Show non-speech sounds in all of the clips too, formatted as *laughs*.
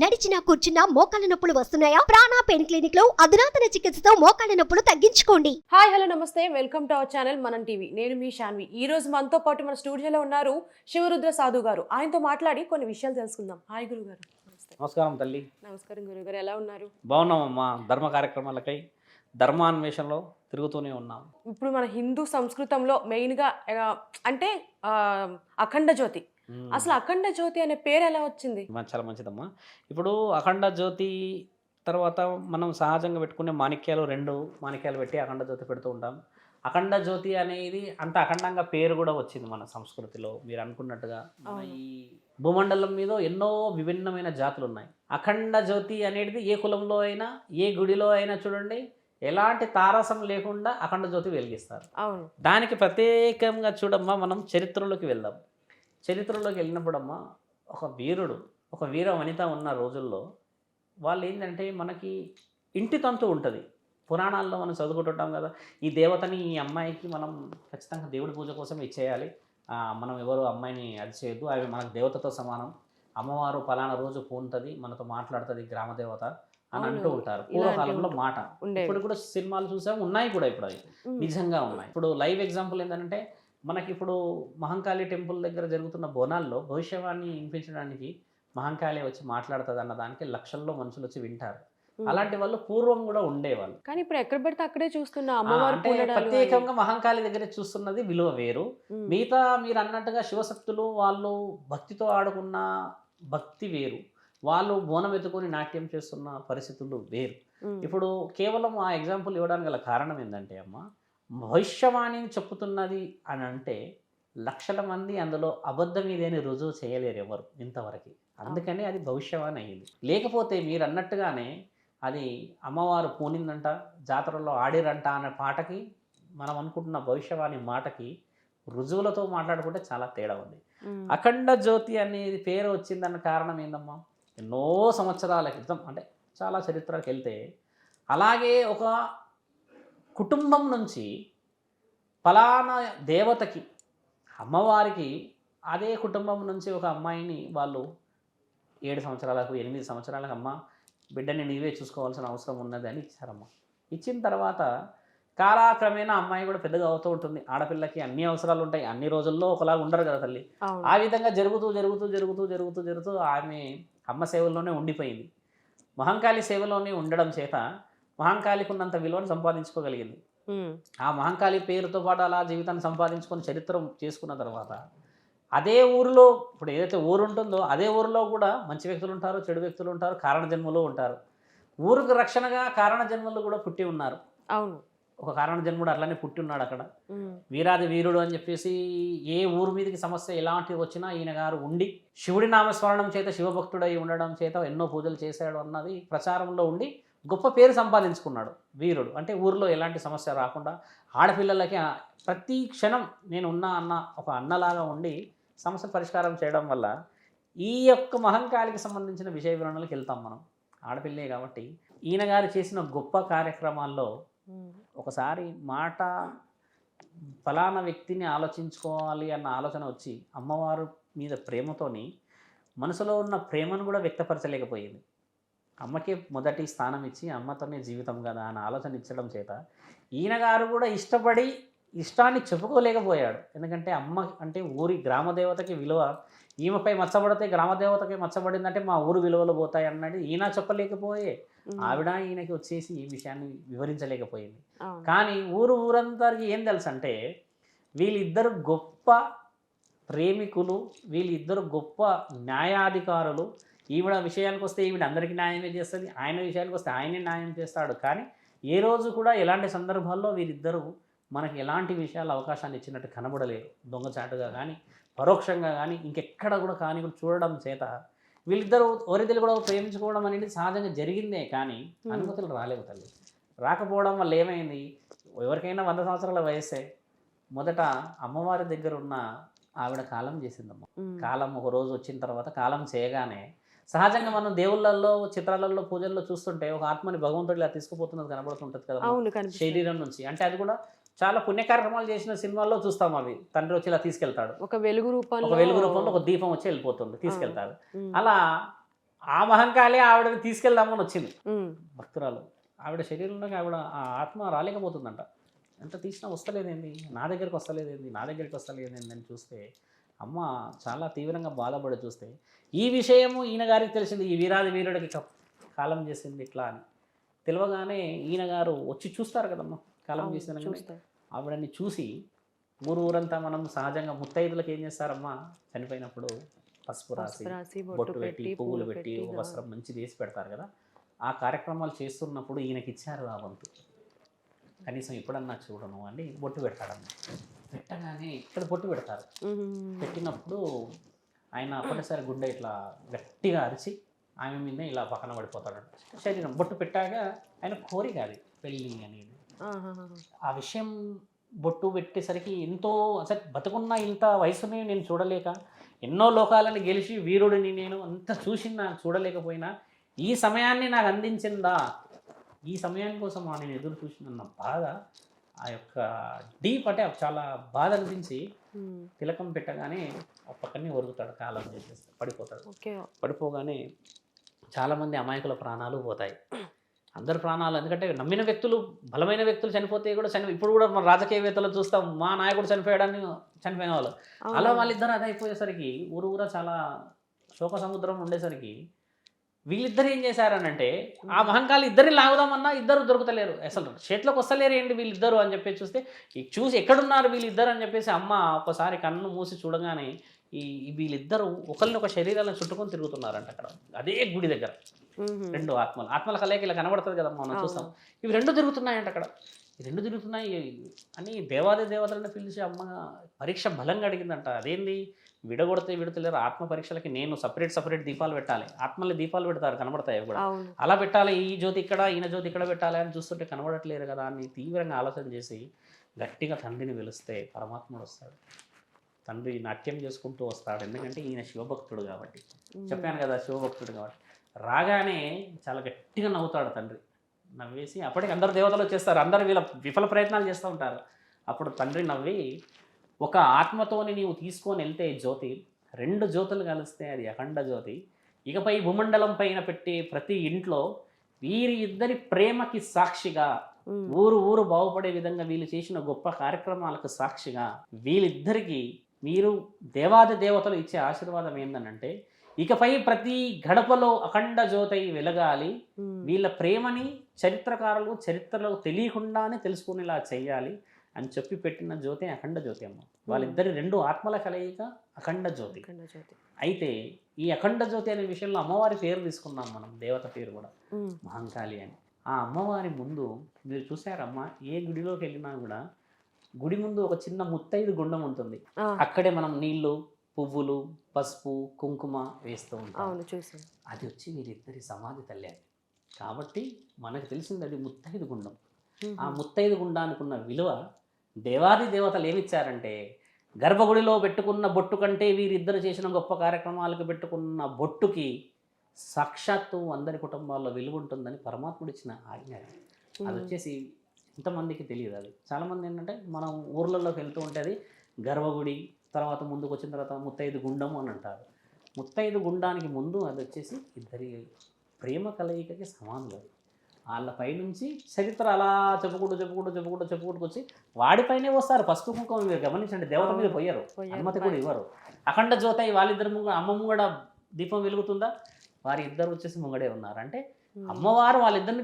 నడిచినా కూర్చున్నా మోకాళ్ళ నొప్పులు వస్తున్నాయా? ప్రాణా పెయిన్ క్లినిక్లో అధునాతన చికిత్సతో మోకాళ్ళ నొప్పులు తగ్గించుకోండి. Hi hello namaste. Welcome to our channel Manam TV. నేను మీ శాన్వి ఈ రోజు మనతో పాటు మన స్టూడియోలో ఉన్నారు శివరుద్ర సాధు గారు. ఆయనతో మాట్లాడి కొన్ని విషయాలు తెలుసుకుందాం. హాయ్ గురుగారు. నమస్తే. నమస్కారం తల్లి. నమస్కారం గురుగారు. ఎలా ఉన్నారు? బాగున్నామమ్మా. ధర్మ కార్యక్రమాలకై ధర్మాన్వేషణలో తిరుగుతూనే ఉన్నాం. ఇప్పుడు మన హిందూ సంస్కృతంలో మెయిన్గా అంటే అఖండ జ్యోతి. అసలు అఖండ జ్యోతి అనే పేరు ఎలా వచ్చింది? చాలా మంచిదమ్మా. ఇప్పుడు అఖండ జ్యోతి తర్వాత మనం సహజంగా పెట్టుకునే మాణిక్యాలు రెండు మాణిక్యాలు పెట్టి అఖండ జ్యోతి పెడుతూ ఉంటాం. అఖండ జ్యోతి అనేది అంత అఖండంగా పేరు కూడా వచ్చింది మన సంస్కృతిలో. మీరు అనుకున్నట్టుగా. ఈ భూమండలం మీద ఎన్నో విభిన్నమైన జాతులు ఉన్నాయి. అఖండ జ్యోతి అనేది ఏ కులంలో అయినా ఏ గుడిలో అయినా చూడండి ఎలాంటి తారసం లేకుండా అఖండ జ్యోతి వెలిగిస్తారు. అవును. దానికి ప్రత్యేకంగా చూడమ్మా మనం చరిత్రలోకి వెళ్దాం. చరిత్రలోకి వెళ్ళినప్పుడమ్మా ఒక వీరుడు ఒక వీర వనిత ఉన్న రోజుల్లో వాళ్ళు ఏంటంటే మనకి ఇంటి తంతు ఉంటుంది. పురాణాల్లో మనం చదువుకుంటుంటాం కదా ఈ దేవతని ఈ అమ్మాయికి మనం ఖచ్చితంగా దేవుడి పూజ కోసం ఇచ్చేయాలి. మనం ఎవరు అమ్మాయిని అది చేయొద్దు అవి మనకు దేవతతో సమానం. అమ్మవారు పలానా రోజు పూనుతుంది మనతో మాట్లాడుతుంది గ్రామ దేవత అని. అంటూ ఉంటారు. పూర్వకాలంలో. మాట. ఇప్పుడు కూడా సినిమాలు చూసాం ఉన్నాయి కూడా ఇప్పుడు అవి. నిజంగా ఉన్నాయి. ఇప్పుడు లైవ్ ఎగ్జాంపుల్ ఏంటంటే మనకి ఇప్పుడు మహంకాళి టెంపుల్ దగ్గర జరుగుతున్న బోనాల్లో భవిష్యవాణి వినిపించడానికి మహంకాళి వచ్చి మాట్లాడుతుంది అన్న దానికి లక్షల్లో మనుషులు వచ్చి వింటారు. అలాంటి వాళ్ళు పూర్వం కూడా ఉండేవాళ్ళు కానీ ఇప్పుడు ఎక్కడ పెడితే అక్కడే చూస్తున్నా అంటే. ప్రత్యేకంగా మహంకాళి దగ్గర చూస్తున్నది విలువ వేరు. మిగతా మీరు అన్నట్టుగా శివశక్తులు వాళ్ళు భక్తితో ఆడుకున్న భక్తి వేరు వాళ్ళు బోనం ఎత్తుకొని నాట్యం చేస్తున్న పరిస్థితులు వేరు. ఇప్పుడు కేవలం ఆ ఎగ్జాంపుల్ ఇవ్వడానికి గల కారణం ఏంటంటే అమ్మ భవిష్యవాణిని చెప్పుతున్నది అని అంటే లక్షల మంది అందులో అబద్ధం ఇదని రుజువు చేయలేరు ఎవరు ఇంతవరకు. అందుకని అది భవిష్యవాణి అయ్యింది. లేకపోతే మీరు అన్నట్టుగానే అది అమ్మవారు పూనిందంట జాతరలో ఆడిరంట అనే పాటకి మనం అనుకుంటున్న భవిష్యవాణి మాటకి రుజువులతో మాట్లాడుకుంటే చాలా తేడా ఉంది. అఖండ జ్యోతి అనేది పేరు వచ్చిందన్న కారణం ఏందమ్మా? ఎన్నో సంవత్సరాల క్రితం అంటే చాలా చరిత్రకి వెళ్తే అలాగే ఒక కుటుంబం నుంచి ఫలానా దేవతకి అమ్మవారికి అదే కుటుంబం నుంచి ఒక అమ్మాయిని వాళ్ళు ఏడు సంవత్సరాలకు ఎనిమిది సంవత్సరాలకు అమ్మ బిడ్డని నీవే చూసుకోవాల్సిన అవసరం ఉన్నది అని ఇచ్చారమ్మ. ఇచ్చిన తర్వాత కాలాక్రమేణా అమ్మాయి కూడా పెద్దగా అవుతూ ఉంటుంది. ఆడపిల్లకి అన్ని అవసరాలు ఉంటాయి. అన్ని రోజుల్లో ఒకలాగా ఉండరు కదా తల్లి. ఆ విధంగా జరుగుతూ జరుగుతూ జరుగుతూ జరుగుతూ జరుగుతూ ఆమె అమ్మ సేవల్లోనే ఉండిపోయింది. మహంకాళి సేవలోనే ఉండడం చేత మహంకాళికి ఉన్నంత విలువను సంపాదించుకోగలిగింది. ఆ మహంకాళి పేరుతో పాటు అలా జీవితాన్ని సంపాదించుకొని చరిత్ర చేసుకున్న తర్వాత అదే ఊరిలో ఇప్పుడు ఏదైతే ఊరు ఉంటుందో అదే ఊరిలో కూడా మంచి వ్యక్తులు ఉంటారు చెడు వ్యక్తులు ఉంటారు కారణ జన్మలు ఉంటారు. ఊరికి రక్షణగా కారణ జన్మలు కూడా పుట్టి ఉన్నారు. అవును. ఒక కారణ జన్ముడు అట్లానే పుట్టి ఉన్నాడు అక్కడ. వీరాది వీరుడు అని చెప్పేసి ఏ ఊరు మీదకి సమస్య ఎలాంటివి వచ్చినా ఈయన గారు ఉండి శివుడి నామస్మరణం చేత శివభక్తుడై ఉండడం చేత ఎన్నో పూజలు చేశాడు అన్నది ప్రచారంలో ఉండి గొప్ప పేరు సంపాదించుకున్నాడు వీరుడు. అంటే ఊరిలో ఎలాంటి సమస్య రాకుండా ఆడపిల్లలకి ప్రతి క్షణం నేను ఉన్నా అన్న ఒక అన్నలాగా ఉండి సమస్య పరిష్కారం చేయడం వల్ల ఈ యొక్క మహంకాళికి సంబంధించిన విషయ వివరణలకు వెళ్తాం మనం. ఆడపిల్లే కాబట్టి ఈయన గారు చేసిన గొప్ప కార్యక్రమాల్లో. ఒకసారి మాట ఫలానా వ్యక్తిని ఆలోచించుకోవాలి అన్న ఆలోచన వచ్చి అమ్మవారు మీద ప్రేమతోని మనసులో ఉన్న ప్రేమను కూడా వ్యక్తపరచలేకపోయింది. అమ్మకే మొదటి స్థానం ఇచ్చి అమ్మతోనే జీవితం కదా అన్న ఆలోచన ఇచ్చడం చేత ఈయన గారు కూడా ఇష్టపడి ఇష్టాన్ని చెప్పుకోలేకపోయాడు ఎందుకంటే అమ్మ అంటే ఊరి గ్రామదేవతకి విలువ ఈమెపై మచ్చబడితే గ్రామదేవతకి మచ్చబడిందంటే మా ఊరు విలువలు పోతాయి అన్నది ఈయన చెప్పలేకపోయే. ఆవిడ ఈయనకి వచ్చేసి ఈ విషయాన్ని వివరించలేకపోయింది. కానీ ఊరు ఊరందరికి ఏం తెలుసు అంటే వీళ్ళిద్దరు గొప్ప ప్రేమికులు వీళ్ళిద్దరు గొప్ప న్యాయాధికారులు ఈవిడ విషయానికి వస్తే ఈవిడ అందరికీ న్యాయమే చేస్తుంది? ఆయన విషయానికి వస్తే ఆయనే న్యాయం చేస్తాడు. కానీ ఏ రోజు కూడా ఎలాంటి సందర్భాల్లో వీరిద్దరూ మనకి ఎలాంటి విషయాలు అవకాశాన్ని ఇచ్చినట్టు కనబడలేదు దొంగచాటుగా కానీ పరోక్షంగా కానీ ఇంకెక్కడ కూడా కానీ కూడా చూడడం చేత వీళ్ళిద్దరూ ఓరిద్దరు కూడా ప్రేమించుకోవడం అనేది సహజంగా జరిగిందే కానీ. అనుమతులు రాలేవు తల్లి. రాకపోవడం వల్ల ఏమైంది? ఎవరికైనా వంద సంవత్సరాల వయస్సే. మొదట అమ్మవారి దగ్గర ఉన్న ఆవిడ కాలం చేసిందమ్మ. కాలం ఒక రోజు వచ్చిన తర్వాత కాలం చేయగానే సహజంగా మనం దేవుళ్ళల్లో చిత్రాలలో పూజల్లో చూస్తుంటే ఒక ఆత్మని భగవంతుడు ఇలా తీసుకుపోతున్నది కనబడుతుంటది కదా శరీరం నుంచి. అంటే అది కూడా చాలా పుణ్య కార్యక్రమాలు చేసిన సినిమాల్లో చూస్తాం అవి. తండ్రి వచ్చి ఇలా తీసుకెళ్తాడు. ఒక వెలుగు రూపంలో ఒక వెలుగు రూపంలో ఒక దీపం వచ్చి వెళ్ళిపోతుంది తీసుకెళ్తాడు. ఉమ్. అలా ఆ మహంకాళి ఆవిడని తీసుకెళ్దామని వచ్చింది. భక్తురాలు. ఆవిడ శరీరంలోకి ఆవిడ ఆ ఆత్మ రాలేకపోతుందంట. ఎంత తీసినా వస్తలేదేంది? నా దగ్గరికి వస్తలేదేంది? నా దగ్గరికి వస్తలేదేంది అని చూస్తే అమ్మ చాలా తీవ్రంగా బాధపడి చూస్తే ఈ విషయము ఈయన గారికి తెలిసింది ఈ వీరాది వీరుడికి కాలం చేసింది ఇట్లా అని. తెలియగానే ఈయన గారు వచ్చి చూస్తారు కదమ్మా కాలం చేసిన ఆవిడని చూసి ఊరు ఊరంతా మనం సహజంగా ముత్తైదులకు ఏం చేస్తారమ్మా? చనిపోయినప్పుడు పసుపు రాసి బొట్టు పెట్టి పువ్వులు పెట్టి వస్త్రం మంచిది వేసి పెడతారు కదా. ఆ కార్యక్రమాలు చేస్తున్నప్పుడు ఈయనకి ఇచ్చారు ఆ వంతు. కనీసం ఎప్పుడన్నా చూడను అని బొట్టు పెడతాడన్న పెట్టగానే ఇక్కడ బొట్టు పెడతారు. పెట్టినప్పుడు ఆయన ఒకటేసారి గుండె ఇట్లా గట్టిగా అరిచి ఆమె మీద ఇలా పక్కన పడిపోతాడు. శరీరం బొట్టు పెట్టాక ఆయన కోరిక అది పెళ్ళి అనేది. ఆహాహా. ఆ విషయం బొట్టు పెట్టేసరికి ఎంతో అసలు బతుకున్న ఇంత వయసుని నేను చూడలేక ఎన్నో లోకాలను గెలిచి వీరుడిని నేను అంత చూసి నాకు చూడలేకపోయినా ఈ సమయాన్ని నాకు అందించిందా? ఈ సమయం కోసం ఆ నేను ఎదురు చూసిన బాధ ఆ యొక్క డీప్ అంటే చాలా బాధ అనిపించి తిలకం పెట్టగానే ఒక పక్కనే ఒరుగుతాడు కాలం చేసేస్తాడు పడిపోతాడు. పడిపోగానే చాలామంది అమాయకుల ప్రాణాలు పోతాయి. అందరి ప్రాణాలు ఎందుకంటే నమ్మిన వ్యక్తులు బలమైన వ్యక్తులు చనిపోతే కూడా చని ఇప్పుడు కూడా మన రాజకీయవేత్తలు చూస్తాం మా నాయకుడు చనిపోయాడని చనిపోయిన వాళ్ళు. అలా. వాళ్ళిద్దరు అది అయిపోయేసరికి ఊరు ఊరా చాలా శోక సముద్రం ఉండేసరికి వీళ్ళిద్దరు ఏం చేశారనంటే ఆ మహంకాలు ఇద్దరిని లాగుదామన్నా ఇద్దరు దొరుకుతలేరు. అసలు చేతిలోకి వస్తలేరు ఏంటి వీళ్ళిద్దరు అని చెప్పేసి చూస్తే చూసి ఎక్కడున్నారు వీళ్ళిద్దరు అని చెప్పేసి అమ్మ ఒకసారి కన్ను మూసి చూడగానే ఈ వీళ్ళిద్దరు ఒకరిని ఒక శరీరాలను చుట్టుకొని తిరుగుతున్నారంట అక్కడ. అదే గుడి దగ్గర. రెండు ఆత్మలు. ఆత్మల కలయిక ఇలా కనబడుతుంది కదా మనం. చూస్తాం. ఇవి రెండు తిరుగుతున్నాయంట అక్కడ. ఈ రెండు తిరుగుతున్నాయి. అని దేవాది దేవతలను పిలిచి అమ్మ పరీక్ష బలంగా అడిగిందంట. అదేంది? విడగొడితే విడతలేరు. ఆత్మ పరీక్షలకి నేను సపరేట్ సపరేట్ దీపాలు పెట్టాలి. ఆత్మల్ని దీపాలు పెడతారు కనబడతాయి కూడా. అలా పెట్టాలి ఈ జ్యోతి ఇక్కడ ఈయన జ్యోతి ఇక్కడ పెట్టాలి అని చూస్తుంటే కనబడట్లేరు కదా అని తీవ్రంగా ఆలోచన చేసి గట్టిగా తండ్రిని పిలిస్తే పరమాత్ముడు వస్తాడు. తండ్రి నాట్యం చేసుకుంటూ వస్తాడు. ఎందుకంటే ఈయన శివభక్తుడు కాబట్టి. చెప్పాను కదా శివభక్తుడు కాబట్టి. రాగానే చాలా గట్టిగా నవ్వుతాడు తండ్రి. నవ్వేసి అప్పటికి అందరు దేవతలు వచ్చేస్తారు. అందరు వీళ్ళ విఫల ప్రయత్నాలు చేస్తూ ఉంటారు. అప్పుడు తండ్రి నవ్వి ఒక ఆత్మతోని నీవు తీసుకొని వెళ్తే జ్యోతి రెండు జ్యోతులు కలిస్తే అది అఖండ జ్యోతి. ఇకపై భూమండలం పైన పెట్టి ప్రతి ఇంట్లో వీరి ఇద్దరి ప్రేమకి సాక్షిగా ఊరు ఊరు బాగుపడే విధంగా వీళ్ళు చేసిన గొప్ప కార్యక్రమాలకు సాక్షిగా వీళ్ళిద్దరికీ మీరు దేవాది దేవతలు ఇచ్చే ఆశీర్వాదం ఏందనంటే ఇకపై ప్రతి గడపలో అఖండ జ్యోతై వెలగాలి. వీళ్ళ ప్రేమని చరిత్రకారులు చరిత్రలో తెలియకుండానే తెలుసుకునేలా చేయాలి అని చెప్పి పెట్టిన జ్యోతి అఖండ జ్యోతి అమ్మ. వాళ్ళిద్దరి రెండు ఆత్మల కలయిక అఖండ జ్యోతి. అయితే ఈ అఖండ జ్యోతి అనే విషయంలో అమ్మవారి పేరు తీసుకున్నాం మనం దేవత పేరు కూడా. మహంకాళి అని. ఆ అమ్మవారి ముందు మీరు చూసారమ్మా ఏ గుడిలోకి వెళ్ళినా కూడా గుడి ముందు ఒక చిన్న ముత్తైదు గుండం ఉంటుంది. అక్కడే మనం నీళ్ళు పువ్వులు పసుపు కుంకుమ వేస్తూ ఉంటాం. అది వచ్చి వీరిద్దరి సమాధి తల్లి కాబట్టి మనకు తెలిసింది అది ముత్తైదు గుండం. ఆ ముత్తైదు గుండానికి ఉన్న విలువ దేవాది దేవతలు ఏమిచ్చారంటే గర్భగుడిలో పెట్టుకున్న బొట్టు కంటే వీరిద్దరు చేసిన గొప్ప కార్యక్రమాలకు పెట్టుకున్న బొట్టుకి సాక్షాత్తు అందరి కుటుంబాల్లో విలువ ఉంటుందని పరమాత్ముడు ఇచ్చిన ఆజ్ఞ అది. వచ్చేసి ఎంతమందికి తెలియదు అది. చాలామంది ఏంటంటే మనం ఊర్లలోకి వెళ్తూ ఉంటే అది గర్భగుడి తర్వాత ముందుకు వచ్చిన తర్వాత ముత్తైదు గుండము అని అంటారు. ముత్తైదు గుండానికి ముందు అది వచ్చేసి ఇద్దరి ప్రేమ కలయికకి సమానులు అది. వాళ్ళ పైనుంచి చరిత్ర అలా చెప్పుకుంటూ చెప్పుకుంటూ చెప్పుకుంటూ చెప్పుకుంటూ వచ్చి వాడిపైనే వస్తారు పసుపు కుంకుమ మీరు గమనించండి. దేవత మీద పోయారు. అనుమతి కూడా ఇవ్వరు. అఖండ జ్యోతి వాళ్ళిద్దరు ముంగ అమ్మ ముంగడ దీపం వెలుగుతుందా? వారి ఇద్దరు వచ్చేసి ముంగడే ఉన్నారు. అంటే అమ్మవారు వాళ్ళిద్దరిని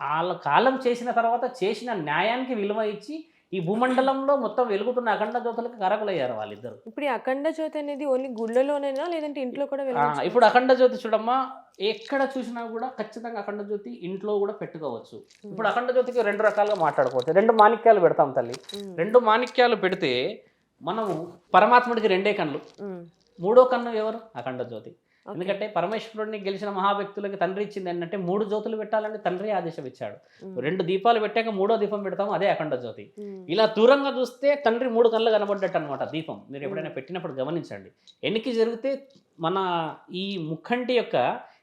వాళ్ళ కాలం చేసిన తర్వాత చేసిన న్యాయానికి విలువ ఇచ్చి ఈ భూమండలంలో మొత్తం వెలుగుతున్న అఖండ జ్యోతులకు కరకులయ్యారు వాళ్ళిద్దరు. ఇప్పుడు ఈ అఖండ జ్యోతి అనేది ఓన్లీ గుళ్ళలోనేనా? లేదంటే ఇంట్లో కూడా? ఇప్పుడు అఖండ జ్యోతి చూడమ్మా ఎక్కడ చూసినా కూడా ఖచ్చితంగా అఖండ జ్యోతి ఇంట్లో కూడా పెట్టుకోవచ్చు. ఇప్పుడు అఖండ జ్యోతికి రెండు రకాలుగా మాట్లాడుకోవచ్చు. రెండు మాణిక్యాలు పెడతాం తల్లి. రెండు మాణిక్యాలు పెడితే మనము పరమాత్ముడికి రెండే కళ్ళు మూడో కన్ను ఎవరు? అఖండ జ్యోతి. ఎందుకంటే పరమేశ్వరుడిని గెలిచిన మహావ్యక్తులకి తండ్రి ఇచ్చింది ఏంటంటే మూడు జ్యోతులు పెట్టాలని తండ్రి ఆదేశం ఇచ్చాడు రెండు దీపాలు పెట్టాక మూడో దీపం పెడతాం అదే అఖండ జ్యోతి. ఇలా దూరంగా చూస్తే తండ్రి మూడు కళ్ళు కనబడ్డట్టు అనమాట దీపం. మీరు ఎప్పుడైనా పెట్టినప్పుడు గమనించండి. ఎన్నికి జరిగితే మన ఈ ముక్కంటి యొక్క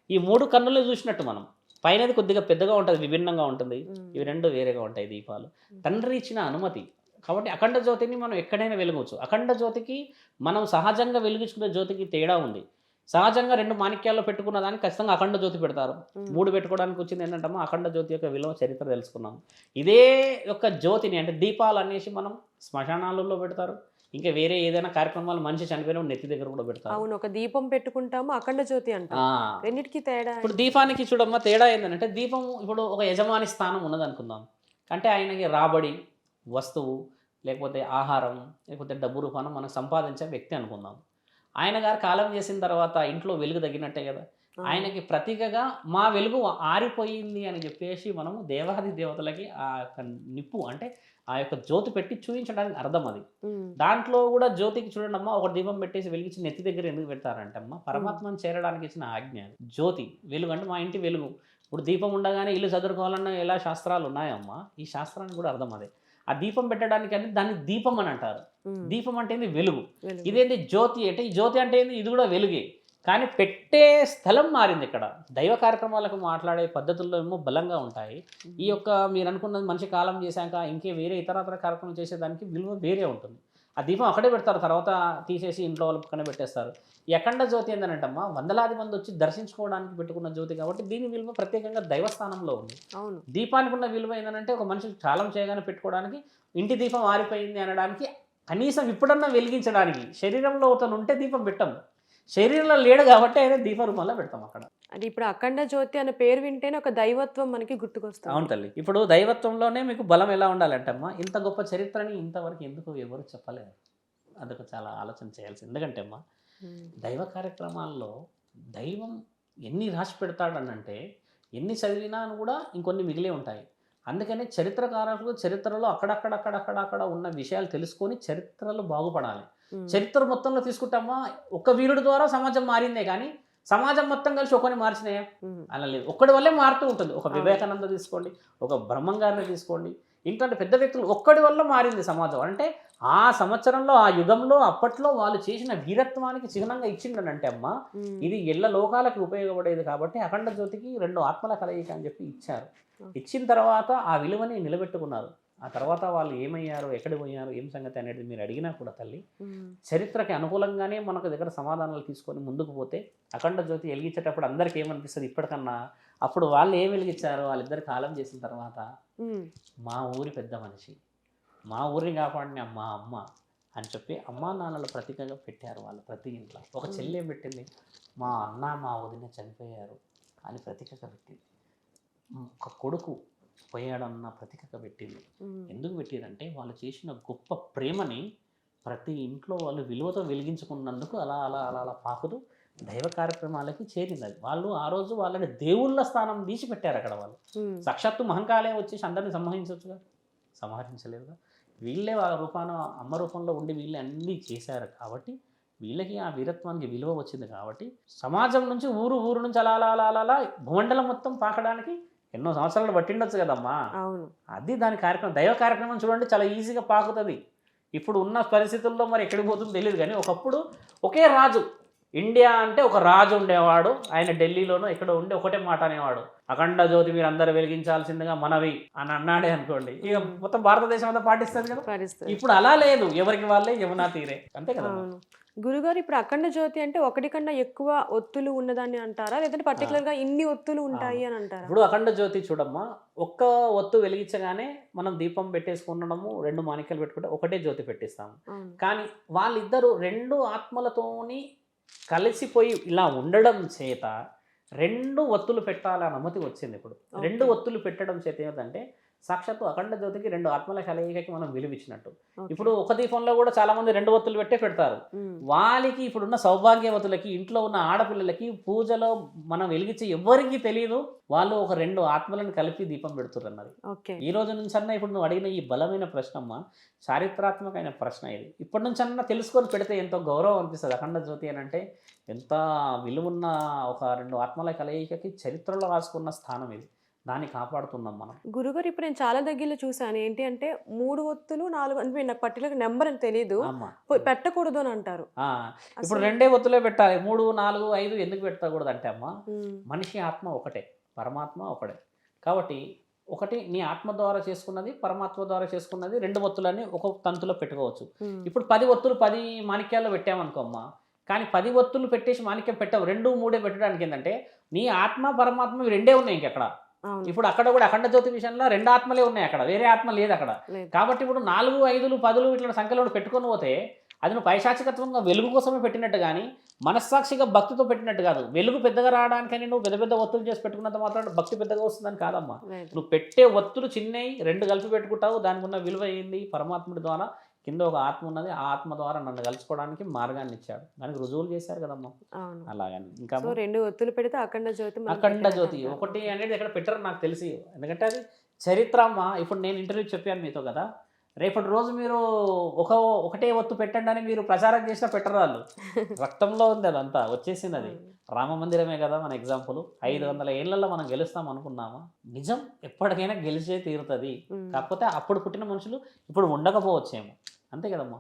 ఈ మూడు కన్నులు చూసినట్టు మనం. పైనది కొద్దిగా పెద్దగా ఉంటుంది విభిన్నంగా ఉంటుంది. ఇవి రెండు వేరేగా ఉంటాయి దీపాలు. తండ్రి ఇచ్చిన అనుమతి. కాబట్టి అఖండ జ్యోతిని మనం ఎక్కడైనా వెలగవచ్చు అఖండ జ్యోతికి మనం సహజంగా వెలిగించుకునే జ్యోతికి తేడా ఉంది. సహజంగా రెండు మాణిక్యాల్లో పెట్టుకున్న దానికి ఖచ్చితంగా అఖండ జ్యోతి పెడతారు. మూడు పెట్టుకోవడానికి వచ్చింది ఏంటంటే అఖండ జ్యోతి యొక్క విలువ చరిత్ర తెలుసుకున్నాం ఇదే యొక్క జ్యోతిని అంటే దీపాలు అనేసి మనం శ్మశానాలలో పెడతారు. ఇంకా వేరే ఏదైనా కార్యక్రమాలు మనిషి చనిపోయిన నెత్తి దగ్గర కూడా పెడతారు. అవును ఒక దీపం పెట్టుకుంటాము అఖండ జ్యోతి అంటాం. రెండిటికి తేడా ఇప్పుడు దీపానికి చూడమ్మా తేడా ఏంటంటే దీపం ఇప్పుడు ఒక యజమాని స్థానం ఉన్నది అనుకుందాం. అంటే ఆయనకి రాబడి వస్తువు లేకపోతే ఆహారం లేకపోతే డబ్బు రూపాన మనం సంపాదించే వ్యక్తి అనుకుందాం. ఆయన గారు కాలం చేసిన తర్వాత ఇంట్లో వెలుగు తగ్గినట్టే కదా. ఆయనకి ప్రతీకగా మా వెలుగు ఆరిపోయింది అని చెప్పేసి మనము దేవాది దేవతలకి ఆ యొక్క నిప్పు అంటే ఆ యొక్క జ్యోతి పెట్టి చూపించడానికి అర్థం అది. దాంట్లో కూడా జ్యోతికి చూడండి అమ్మా ఒక దీపం పెట్టేసి వెలిగించి నెత్తి దగ్గర ఎందుకు పెడతారంటే అమ్మా పరమాత్మను చేరడానికి ఇచ్చిన ఆజ్ఞ. జ్యోతి వెలుగు అంటే మా ఇంటి వెలుగు ఇప్పుడు దీపం ఉండగానే ఇల్లు చదువుకోవాలన్న ఎలా శాస్త్రాలు ఉన్నాయమ్మా ఈ శాస్త్రానికి కూడా అర్థం అదే ఆ దీపం పెట్టడానికి అంటే దాన్ని దీపం అని అంటారు. దీపం అంటే ఏంది? వెలుగు. వెలుగు. ఇదేంటి జ్యోతి. అంటే ఈ జ్యోతి అంటే ఏంది? ఇది కూడా వెలుగే. కానీ పెట్టే స్థలం మారింది ఇక్కడ. దైవ కార్యక్రమాలకు మాట్లాడే పద్ధతుల్లో ఏమో బలంగా ఉంటాయి. ఈ యొక్క మీరు అనుకున్నది మనిషి కాలం చేశాక ఇంకే వేరే ఇతరతర కార్యక్రమం చేసేదానికి విలువ వేరే ఉంటుంది. ఆ దీపం అక్కడే పెడతారు తర్వాత తీసేసి ఇంట్లో వాళ్ళు పక్కన పెట్టేస్తారు. అఖండ జ్యోతి ఏంటంటమ్మా వందలాది మంది వచ్చి దర్శించుకోవడానికి పెట్టుకున్న జ్యోతి కాబట్టి దీని విలువ ప్రత్యేకంగా దైవస్థానంలో ఉంది. అవును. దీపానికి ఉన్న విలువ ఏంటంటే ఒక మనిషి కాలం చేయగానే పెట్టుకోవడానికి ఇంటి దీపం ఆరిపోయింది అనడానికి కనీసం ఇప్పుడన్నా వెలిగించడానికి శరీరంలో అతను ఉంటే దీపం పెట్టం శరీరంలో లేడు కాబట్టి ఆయన దీప రూపంలో పెడతాం అక్కడ. అది ఇప్పుడు అఖండ జ్యోతి అనే పేరు వింటేనే ఒక దైవత్వం మనకి గుర్తుకొస్తుంది. అవును తల్లి. ఇప్పుడు దైవత్వంలోనే మీకు బలం ఎలా ఉండాలంటమ్మా? ఇంత గొప్ప చరిత్రని ఇంతవరకు ఎందుకు ఎవరు చెప్పలేరు అదొక చాలా ఆలోచన చేయాల్సి ఎందుకంటే అమ్మా. దైవ కార్యక్రమాల్లో దైవం ఎన్ని రాసి పెడతాడనంటే ఎన్ని చదివినా కూడా ఇంకొన్ని మిగిలే ఉంటాయి. అందుకనే చరిత్రకారులు చరిత్రలో అక్కడక్కడక్కడక్కడక్కడ ఉన్న విషయాలు తెలుసుకొని చరిత్రలో బాగుపడాలి. చరిత్ర మొత్తంలో తీసుకుంటామా? ఒక్క వీరుడు ద్వారా సమాజం మారిందే కానీ సమాజం మొత్తం కలిసి ఒకరిని మార్చినాయా? ఉమ్. అలా లేదు. ఒక్కడి వల్లే మారుతూ ఉంటుంది. ఒక వివేకానంద తీసుకోండి ఒక బ్రహ్మం గారిని తీసుకోండి. ఇట్లాంటి పెద్ద వ్యక్తులు ఒక్కడి వల్ల మారింది సమాజం. అంటే ఆ సంవత్సరంలో ఆ యుగంలో అప్పట్లో వాళ్ళు చేసిన వీరత్వానికి చిహ్నంగా ఇచ్చిండనంటే అమ్మ. ఇది ఎల్ల లోకాలకు ఉపయోగపడేది కాబట్టి అఖండ జ్యోతికి రెండు ఆత్మల కలయిక అని చెప్పి ఇచ్చారు ఇచ్చిన తర్వాత ఆ విలువని నిలబెట్టుకున్నారు ఆ తర్వాత వాళ్ళు ఏమయ్యారు ఎక్కడికి పోయారు ఏం సంగతి అనేది మీరు అడిగినా కూడా తల్లి. చరిత్రకి అనుకూలంగానే మనకు దగ్గర సమాధానాలు తీసుకొని ముందుకు పోతే అఖండ జ్యోతి వెలిగించేటప్పుడు అందరికీ ఏమనిపిస్తుంది ఇప్పటికన్నా అప్పుడు వాళ్ళు ఏం వెలిగించారు వాళ్ళిద్దరు కాలం చేసిన తర్వాత. మా ఊరి పెద్ద మనిషి మా ఊరిని కాపాడిన మా అమ్మ అని చెప్పి అమ్మా నాన్నల ప్రతీకగా పెట్టారు వాళ్ళు ప్రతి ఇంట్లో. ఒక చెల్లి పెట్టింది. మా అన్న మా వదిన చనిపోయారు అని ప్రతీకగా పెట్టింది. ఒక కొడుకు పోయాడన్న ప్రతీకగా పెట్టింది. ఎందుకు పెట్టారంటే వాళ్ళు చేసిన గొప్ప ప్రేమని ప్రతి ఇంట్లో వాళ్ళు విలువతో వెలిగించుకున్నందుకు అలా అలా అలా అలా పాకుతూ దైవ కార్యక్రమాలకి చేరింది అది. వాళ్ళు ఆ రోజు వాళ్ళని దేవుళ్ళ స్థానం తీసి పెట్టారు అక్కడ వాళ్ళు. సాక్షాత్తు మహంకాలే వచ్చేసి అందరిని సంహరించవచ్చుగా? సంహరించలేదుగా? వీళ్ళే వాళ్ళ రూపాన అమ్మ రూపంలో ఉండి వీళ్ళే అన్నీ చేశారు కాబట్టి వీళ్ళకి ఆ వీరత్వానికి విలువ వచ్చింది కాబట్టి సమాజం నుంచి ఊరు ఊరు నుంచి అలా అలా అలా అలా భూమండలం మొత్తం పాకడానికి ఎన్నో సంవత్సరాలు పట్టిండొచ్చు కదమ్మా. అవును. అది దాని కార్యక్రమం దైవ కార్యక్రమం చూడండి చాలా ఈజీగా పాకుతుంది. ఇప్పుడు ఉన్న పరిస్థితుల్లో మరి ఎక్కడికి పోతుందో తెలియదు కానీ ఒకప్పుడు ఒకే రాజు ఇండియా అంటే ఒక రాజు ఉండేవాడు. ఆయన ఢిల్లీలోనూ ఎక్కడో ఉండి ఒకటే మాట అనేవాడు. అఖండ జ్యోతి మీరు అందరూ వెలిగించాల్సిందిగా మనవి అని అన్నాడే అనుకోండి. ఇక మొత్తం భారతదేశం అంతా పాటిస్తుంది కదా? ఇప్పుడు అలా లేదు. ఎవరికి వాళ్ళే యమునా తీరే. అంతే కదా గురుగారు ఇప్పుడు అఖండ జ్యోతి అంటే ఒకటి కన్నా ఎక్కువ ఒత్తులు ఉన్నదాన్ని అంటారా? లేదంటే పర్టికులర్గా ఇన్ని ఒత్తులు ఉంటాయి అని అంటారా? ఇప్పుడు అఖండ జ్యోతి చూడమ్మా. ఒక్క ఒత్తు వెలిగించగానే మనం దీపం పెట్టేసుకున్నాము రెండు మాణిక్యాలు పెట్టుకుంటే ఒకటే జ్యోతి పెట్టిస్తాము. కానీ వాళ్ళిద్దరూ రెండు ఆత్మలతోని కలిసిపోయి ఇలా ఉండడం చేత రెండు ఒత్తులు పెట్టాలనే అనుమతి వచ్చింది ఇప్పుడు రెండు. ఒత్తులు పెట్టడం చేత ఏంటంటే సాక్షాత్తు అఖండ జ్యోతికి రెండు ఆత్మల కలయికకి మనం విలువిచ్చినట్టు. ఇప్పుడు ఒక దీపంలో కూడా చాలా మంది రెండు ఒత్తులు పెట్టే పెడతారు. వాళ్ళకి ఇప్పుడున్న సౌభాగ్యవతులకి ఇంట్లో ఉన్న ఆడపిల్లలకి పూజలో మనం వెలిగించే ఎవరికి తెలియదు వాళ్ళు ఒక రెండు ఆత్మలను కలిపి దీపం పెడుతున్నారు అన్నది ఈ రోజు నుంచి అన్న ఇప్పుడు నువ్వు అడిగిన ఈ బలమైన ప్రశ్న అమ్మా చారిత్రాత్మకమైన ప్రశ్న ఇది. ఇప్పటి నుంచి అన్న తెలుసుకొని పెడితే ఎంతో గౌరవం అనిపిస్తుంది అఖండ జ్యోతి అని అంటే ఎంత విలువున్న ఒక రెండు ఆత్మల కలయికకి చరిత్రలో రాసుకున్న స్థానం ఇది. దాన్ని కాపాడుతున్నాం మనం. గురుగారు ఇప్పుడు నేను చాలా దగ్గరలో చూసాను ఏంటి అంటే మూడు ఒత్తులు నాలుగు అంటే నాకు పర్టికులర్ నెంబర్ అని తెలియదు పెట్టకూడదు అని అంటారు. ఆ, ఇప్పుడు రెండే ఒత్తులే పెట్టాలి. మూడు నాలుగు ఐదు ఎందుకు పెట్టకూడదు అంటే అమ్మా. మనిషి ఆత్మ ఒకటే పరమాత్మ ఒకటే. కాబట్టి ఒకటి నీ ఆత్మ ద్వారా చేసుకున్నది పరమాత్మ ద్వారా చేసుకున్నది రెండు ఒత్తులని ఒక తంతులో పెట్టుకోవచ్చు. ఇప్పుడు పది ఒత్తులు పది మాణిక్యాల్లో పెట్టామనుకోమ్మా కానీ పది ఒత్తులు పెట్టేసి మాణిక్యం పెట్టవు రెండు మూడే పెట్టడానికి ఏంటంటే నీ ఆత్మ పరమాత్మ రెండే ఉన్నాయి ఇంకెక్కడ. ఇప్పుడు అక్కడ కూడా అఖండ జ్యోతి విషయంలో రెండు ఆత్మలే ఉన్నాయి అక్కడ. వేరే ఆత్మ లేదు అక్కడ. కాబట్టి ఇప్పుడు నాలుగు ఐదులు పదులు ఇట్లా సంఖ్యలో పెట్టుకొని పోతే అది నువ్వు పైశాచికత్వంగా వెలుగు కోసమే పెట్టినట్టు కానీ మనస్సాక్షిగా భక్తితో పెట్టినట్టు కాదు. వెలుగు పెద్దగా రావడానికని నువ్వు పెద్ద పెద్ద ఒత్తులు చేసి పెట్టుకున్నంత మాత్రం భక్తి పెద్దగా వస్తుందని కాదమ్మా. నువ్వు పెట్టే ఒత్తులు చిన్నవి రెండు కలిపి పెట్టుకుంటావు. దానికి ఉన్న విలువ ఏంది? పరమాత్ముడి ద్వారా కింద ఒక ఆత్మ ఉన్నది ఆ ఆత్మ ద్వారా నన్ను కలుసుకోవడానికి మార్గాన్ని ఇచ్చాడు. దానికి రుజువులు చేశారు కదమ్మా. అలాగని. ఇంకా రెండు ఒత్తులు పెడితే అఖండ జ్యోతి అఖండ జ్యోతి. ఒకటి అనేది ఎక్కడ పెట్టరు నాకు తెలిసి. ఎందుకంటే అది చరిత్ర అమ్మా. ఇప్పుడు నేను ఇంటర్వ్యూ చెప్పాను మీతో కదా. రేపటి రోజు మీరు ఒక ఒకటే ఒత్తు పెట్టండి అని మీరు ప్రచారం చేసినా పెట్టరు వాళ్ళు. *laughs* రక్తంలో ఉంది అదంతా. వచ్చేసింది అది. రామ మందిరమే కదా మన ఎగ్జాంపుల్ ఐదు వందల ఏళ్ళలో మనం గెలుస్తాం అనుకున్నామా? నిజం ఎప్పటికైనా గెలిచే తీరుతుంది. కాకపోతే అప్పుడు పుట్టిన మనుషులు ఇప్పుడు ఉండకపోవచ్చేమో. అంతే కదమ్మా.